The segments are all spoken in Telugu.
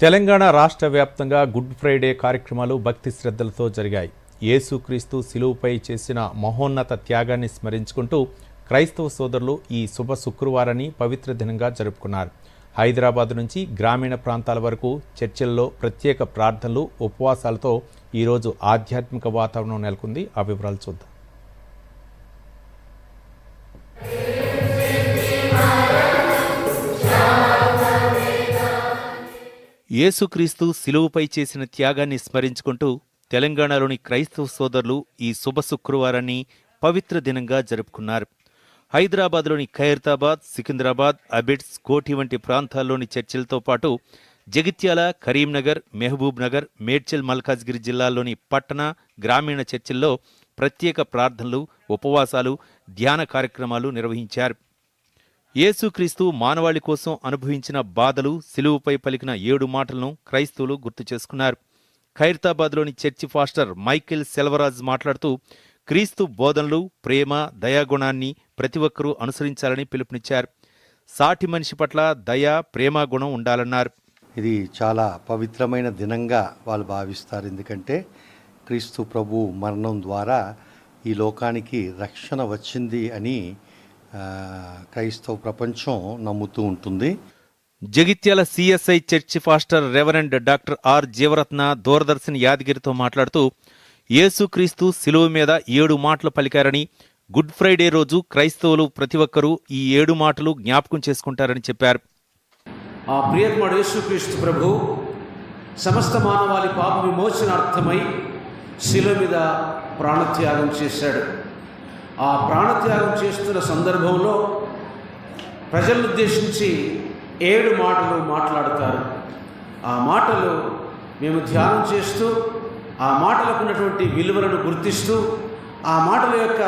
తెలంగాణ రాష్ట్ర వ్యాప్తంగా గుడ్ ఫ్రైడే కార్యక్రమాలు భక్తి శ్రద్ధలతో జరిగాయి. యేసుక్రీస్తు శిలువుపై చేసిన మహోన్నత త్యాగాన్ని స్మరించుకుంటూ క్రైస్తవ సోదరులు ఈ శుభ శుక్రవారాన్ని పవిత్ర దినంగా జరుపుకున్నారు. హైదరాబాద్ నుంచి గ్రామీణ ప్రాంతాల వరకు చర్చిల్లో ప్రత్యేక ప్రార్థనలు ఉపవాసాలతో ఈరోజు ఆధ్యాత్మిక వాతావరణం నెలకొంది. ఆ వివరాలు చూద్దాం. యేసుక్రీస్తు సిలువుపై చేసిన త్యాగాన్ని స్మరించుకుంటూ తెలంగాణలోని క్రైస్తవ సోదరులు ఈ శుభ శుక్రవారాన్ని పవిత్ర దినంగా జరుపుకున్నారు. హైదరాబాద్లోని ఖైరతాబాద్ సికింద్రాబాద్ అబిడ్స్ కోఠి వంటి ప్రాంతాల్లోని చర్చిలతో పాటు జగిత్యాల కరీంనగర్ మెహబూబ్ నగర్ మేడ్చల్ మల్కాజ్గిరి జిల్లాల్లోని పట్టణ గ్రామీణ చర్చిల్లో ప్రత్యేక ప్రార్థనలు ఉపవాసాలు ధ్యాన కార్యక్రమాలు నిర్వహించారు. యేసుక్రీస్తు మానవాళి కోసం అనుభవించిన బాధలు సిలువుపై పలికిన ఏడు మాటలను క్రైస్తవులు గుర్తు చేసుకున్నారు. ఖైరతాబాద్లోని చర్చి ఫాస్టర్ మైకేల్ సెల్వరాజ్ మాట్లాడుతూ క్రీస్తు బోధనలు ప్రేమ దయాగుణాన్ని ప్రతి ఒక్కరూ అనుసరించాలని పిలుపునిచ్చారు. సాటి మనిషి పట్ల దయ ప్రేమ గుణం ఉండాలన్నారు. ఇది చాలా పవిత్రమైన దినంగా వాళ్ళు భావిస్తారు. ఎందుకంటే క్రీస్తు ప్రభు మరణం ద్వారా ఈ లోకానికి రక్షణ వచ్చింది అని క్రైస్తవ ప్రపంచం నమ్ముతూ ఉంటుంది. Jagtial CSI church pastor reverend doctor R Jeevaratna Doordarshan యాదగిరితో మాట్లాడుతూ యేసుక్రీస్తు శిలువ మీద ఏడు మాటలు పలికారని గుడ్ ఫ్రైడే రోజు క్రైస్తవులు ప్రతి ఒక్కరూ ఈ ఏడు మాటలు జ్ఞాపకం చేసుకుంటారని చెప్పారు. ఆ ప్రియకుమారుడు యేసుక్రీస్తు ప్రభు సమస్త మానవాళి పాప విమోచనార్థమై శిల మీద ప్రాణత్యాగం చేశాడు. ఆ ప్రాణత్యాగం చేస్తున్న సందర్భంలో ప్రజలను ఉద్దేశించి ఏడు మాటలు మాట్లాడతారు. ఆ మాటలు మేము ధ్యానం చేస్తూ ఆ మాటలకు ఉన్నటువంటి విలువలను గుర్తిస్తూ ఆ మాటల యొక్క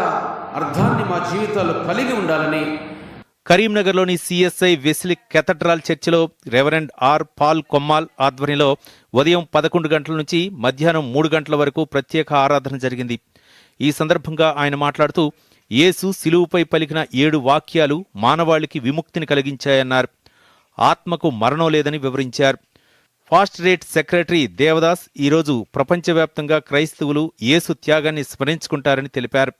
అర్థాన్ని మా జీవితాల్లో కలిగి ఉండాలని కరీంనగర్లోని సిఎస్ఐ వెస్లిక్ కెథడ్రాల్ చర్చిలో రెవరెండ్ ఆర్ పాల్ కొమ్మాల్ ఆధ్వర్యంలో ఉదయం పదకొండు గంటల నుంచి మధ్యాహ్నం మూడు గంటల వరకు ప్రత్యేక ఆరాధన జరిగింది. ఈ సందర్భంగా ఆయన మాట్లాడుతూ యేసు శిలువుపై పలికిన ఏడు వాక్యాలు మానవాళికి విముక్తిని కలిగించాయన్నారు. ఆత్మకు మరణం లేదని వివరించారు. ఫాస్ట్ రేట్ సెక్రటరీ దేవదాస్ ఈరోజు ప్రపంచవ్యాప్తంగా క్రైస్తవులు యేసు త్యాగాన్ని స్మరించుకుంటారని తెలిపారు.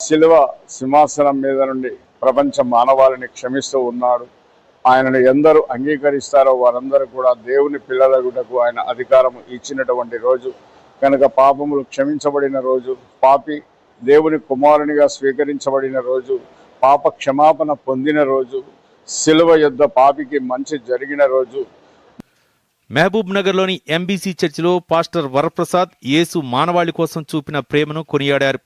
శిలువ సింహాసనం మీద నుండి ప్రపంచ మానవాళిని క్షమిస్తూ ఉన్నాడు. ఆయనను ఎందరూ అంగీకరిస్తారో వారందరూ కూడా దేవుని పిల్లలగుటకు ఆయన అధికారం ఇచ్చినటువంటి రోజు కనుక పాపములు క్షమించబడిన రోజు పాపి దేవుని కుమారునిగా స్వీకరించబడిన రోజు పాప క్షమాపణ పొందిన రోజు శిలువ యుద్ధ పాపికి మంచి జరిగిన రోజు. మహబూబ్ నగర్లోని ఎంబీసీ చర్చిలో పాస్టర్ వరప్రసాద్ యేసు మానవాళి కోసం చూపిన ప్రేమను కొనియాడారు.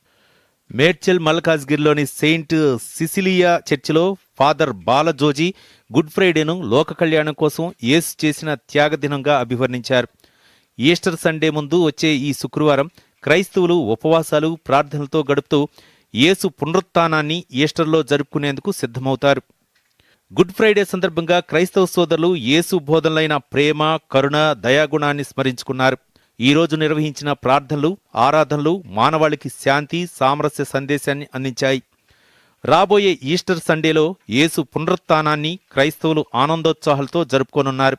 మేడ్చల్ మల్కాజ్గిరిలోని సెయింట్ సిసిలియా చర్చిలో ఫాదర్ బాలజోజీ గుడ్ ఫ్రైడేను లోక కళ్యాణం కోసం యేసు చేసిన త్యాగదినంగా అభివర్ణించారు. ఈస్టర్ సండే ముందు వచ్చే ఈ శుక్రవారం క్రైస్తవులు ఉపవాసాలు ప్రార్థనలతో గడుపుతూ యేసు పునరుత్థానాన్ని ఈస్టర్లో జరుపుకునేందుకు సిద్ధమవుతారు. గుడ్ ఫ్రైడే సందర్భంగా క్రైస్తవ సోదరులు యేసు బోధనలైన ప్రేమ కరుణ దయాగుణాన్ని స్మరించుకున్నారు. ఈరోజు నిర్వహించిన ప్రార్థనలు ఆరాధనలు మానవాళికి శాంతి సామరస్య సందేశాన్ని అందించాయి. రాబోయే ఈస్టర్ సండేలో యేసు పునరుత్థానాన్ని క్రైస్తవులు ఆనందోత్సాహాలతో జరుపుకోనున్నారు.